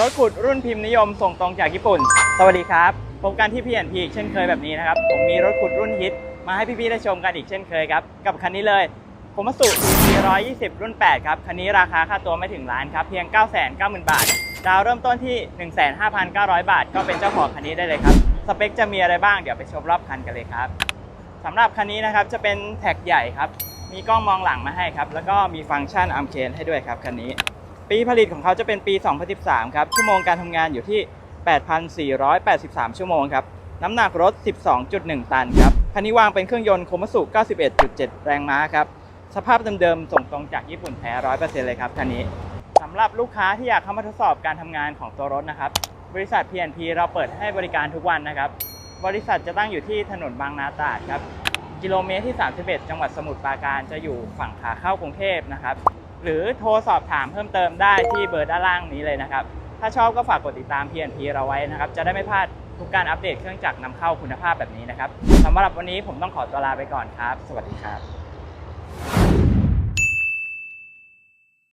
รถขุดรุ่นพิมพ์นิยมส่งตรงจากญี่ปุ่น สวัสดีครับ พบกันที่ P&P อีกเช่นเคยแบบนี้นะครับ ผมมีรถขุดรุ่นฮิต มาให้พี่ๆได้ชมกันอีกเช่นเคยครับ กับคันนี้เลยโคมัสุ420 รุ่น 8 ครับ คันนี้ราคาค่าตัวไม่ถึงล้านครับ เพียง 990,000 บาท ดาวเริ่มต้นที่ 15,900 บาท ก็เป็นเจ้าของคันนี้ได้เลยครับ สเปคจะมีอะไรบ้าง เดี๋ยวไปชมรอบคันกันเลยครับสำหรับคันนี้นะครับ จะเป็นแท็กใหญ่ครับ มีกล้องมองหลังมาให้ครับ แล้วก็มีฟังก์ชันอัมเคนให้ด้วยครับคันนี้ ปีผลิตของเขาจะเป็นปี 2013 ครับ ชั่วโมงการทำงานอยู่ที่ 8,483 ชั่วโมงครับ น้ำหนักรถ 12.1 ตันครับคันนี้วางเป็นเครื่องยนต์โคมัสุ 91.7 แรงม้าครับ สภาพเดิมๆ ส่งตรงจากญี่ปุ่นแท้ 100%เลยครับคันนี้สำหรับลูกค้าที่อยากเข้ามาทดสอบการทำงานของตัวรถนะครับ บริษัท P&P เราเปิดให้บริการทุกวันนะครับ บริษัทจะตั้งอยู่ที่ถนนบางนาตราดครับ กิโลเมตรที่ 31 จังหวัดสมุทรปราการจะอยู่ฝั่งขาเข้ากรุงเทพนะครับ หรือโทรสอบถามเพิ่มเติมได้ที่เบอร์ด้านล่างนี้เลยนะครับ ถ้าชอบก็ฝากกดติดตาม P&P เราไว้นะครับ จะได้ไม่พลาดทุกการอัปเดตเครื่องจักรนำเข้าคุณภาพแบบนี้นะครับสำหรับวันนี้ผมต้องขอตัวลาไปก่อนครับ สวัสดีครับ